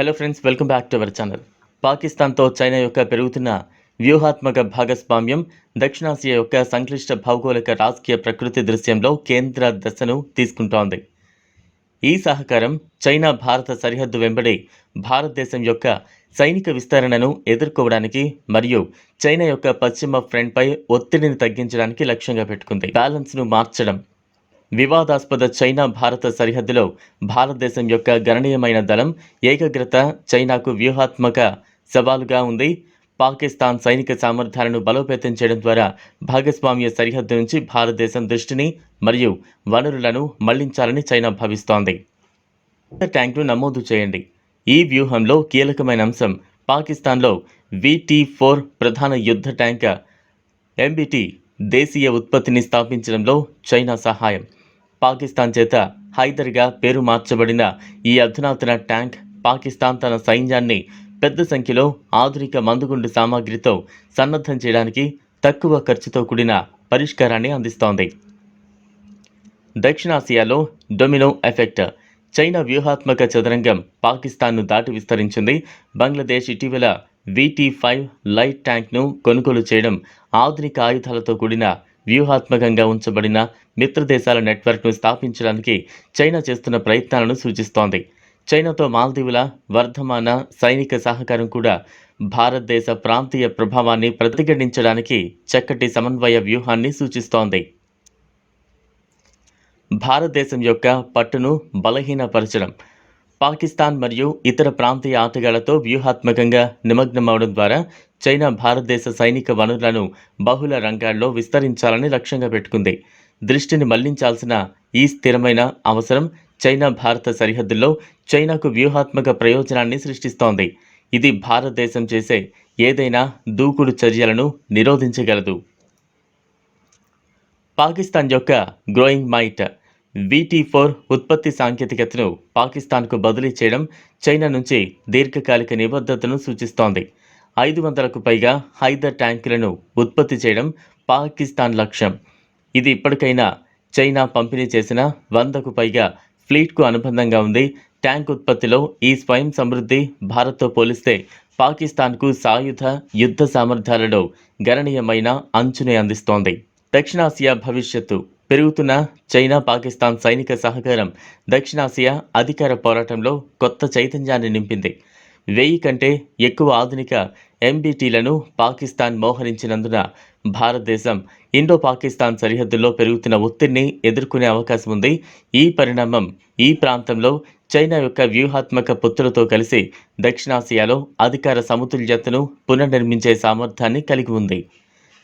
Hello friends welcome back to our channel పాకిస్తాన్తో China యొక్క పెరుగుతున్న వ్యూహాత్మక భాగస్వామ్యం దక్షిణాసియా యొక్క సంక్లిష్ట భౌగోళిక రాజకీయ ప్రకృతి దృశ్యంలో కేంద్ర దశను తీసుకుంటోంది. ఈ సహకారం చైనా భారత సరిహద్దు వెంబడి భారతదేశం యొక్క సైనిక విస్తరణను ఎదుర్కోవడానికి మరియు చైనా యొక్క పశ్చిమ ఫ్రంట్పై ఒత్తిడిని తగ్గించడానికి లక్ష్యంగా పెట్టుకుంది. బ్యాలెన్స్ను మార్చడం. వివాదాస్పద చైనా భారత సరిహద్దులో భారతదేశం యొక్క గణనీయమైన దళం ఏకాగ్రత చైనాకు వ్యూహాత్మక సవాలుగా ఉంది. పాకిస్తాన్ సైనిక సామర్థ్యాలను బలోపేతం చేయడం ద్వారా భాగస్వామ్య సరిహద్దు నుంచి భారతదేశం దృష్టిని మరియు వనరులను మళ్ళించాలని చైనా భావిస్తోంది. ట్యాంక్ను నమోదు చేయండి. ఈ వ్యూహంలో కీలకమైన అంశం పాకిస్తాన్లో విటీ ఫోర్ ప్రధాన యుద్ధ ట్యాంక్ ఎంబిటి దేశీయ ఉత్పత్తిని స్థాపించడంలో చైనా సహాయం. పాకిస్తాన్ చేత హైదర్గా పేరు మార్చబడిన ఈ అధునాతన ట్యాంక్ పాకిస్తాన్ తన సైన్యాన్ని పెద్ద సంఖ్యలో ఆధునిక మందుగుండు సామాగ్రితో సన్నద్ధం చేయడానికి తక్కువ ఖర్చుతో కూడిన పరిష్కారాన్ని అందిస్తోంది. దక్షిణాసియాలో డొమినో ఎఫెక్ట్ చైనా వ్యూహాత్మక చదరంగం పాకిస్తాన్ను దాటి విస్తరించింది. బంగ్లాదేశ్ ఇటీవల విటీ ఫైవ్ లైట్ ట్యాంక్ను కొనుగోలు చేయడం ఆధునిక ఆయుధాలతో కూడిన వ్యూహాత్మకంగా ఉంచబడిన మిత్రదేశాల నెట్వర్క్ను స్థాపించడానికి చైనా చేస్తున్న ప్రయత్నాలను సూచిస్తోంది. చైనాతో మాల్దీవుల వర్ధమాన సైనిక సహకారం కూడా భారతదేశ ప్రాంతీయ ప్రభావాన్ని ప్రతిఘటించడానికి చక్కటి సమన్వయ వ్యూహాన్ని సూచిస్తోంది. భారతదేశం యొక్క పట్టును బలహీనపరచడం పాకిస్తాన్ మరియు ఇతర ప్రాంతీయ ఆటగాళ్ళతో వ్యూహాత్మకంగా నిమగ్నమవడం ద్వారా చైనా భారతదేశ సైనిక వనరులను బహుళ రంగాల్లో విస్తరించాలని లక్ష్యంగా పెట్టుకుంది. దృష్టిని మళ్ళించాల్సిన ఈ స్థిరమైన అవసరం చైనా భారత సరిహద్దుల్లో చైనాకు వ్యూహాత్మక ప్రయోజనాన్ని సృష్టిస్తోంది. ఇది భారతదేశం చేసే ఏదైనా దూకుడు చర్యలను నిరోధించగలదు. పాకిస్తాన్ యొక్క గ్రోయింగ్ మైట్ వీటీ ఫోర్ ఉత్పత్తి సాంకేతికతను పాకిస్తాన్కు బదిలీ చేయడం చైనా నుంచి దీర్ఘకాలిక నిబద్ధతను సూచిస్తోంది. ఐదు వందలకు పైగా హైదర్ ట్యాంకులను ఉత్పత్తి చేయడం పాకిస్తాన్ లక్ష్యం. ఇది ఇప్పటికైనా చైనా పంపిణీ చేసిన వందకు పైగా ఫ్లీట్కు అనుబంధంగా ఉంది. ట్యాంక్ ఉత్పత్తిలో ఈ స్వయం సమృద్ధి భారత్తో పోలిస్తే పాకిస్తాన్కు సాయుధ యుద్ధ సామర్థ్యాలలో గణనీయమైన అంచునే అందిస్తోంది. దక్షిణాసియా భవిష్యత్తు పెరుగుతున్న చైనా పాకిస్తాన్ సైనిక సహకారం దక్షిణాసియా అధికార పోరాటంలో కొత్త చైతన్యాన్ని నింపింది. వెయ్యి కంటే ఎక్కువ ఆధునిక ఎంబీటీలను పాకిస్తాన్ మోహరించినందున భారతదేశం ఇండో పాకిస్తాన్ సరిహద్దుల్లో పెరుగుతున్న ఒత్తిడిని ఎదుర్కొనే అవకాశం ఉంది. ఈ పరిణామం ఈ ప్రాంతంలో చైనా యొక్క వ్యూహాత్మక పొత్తులతో కలిసి దక్షిణాసియాలో అధికార సమతుల్యతను పునర్నిర్మించే సామర్థ్యాన్ని కలిగి ఉంది.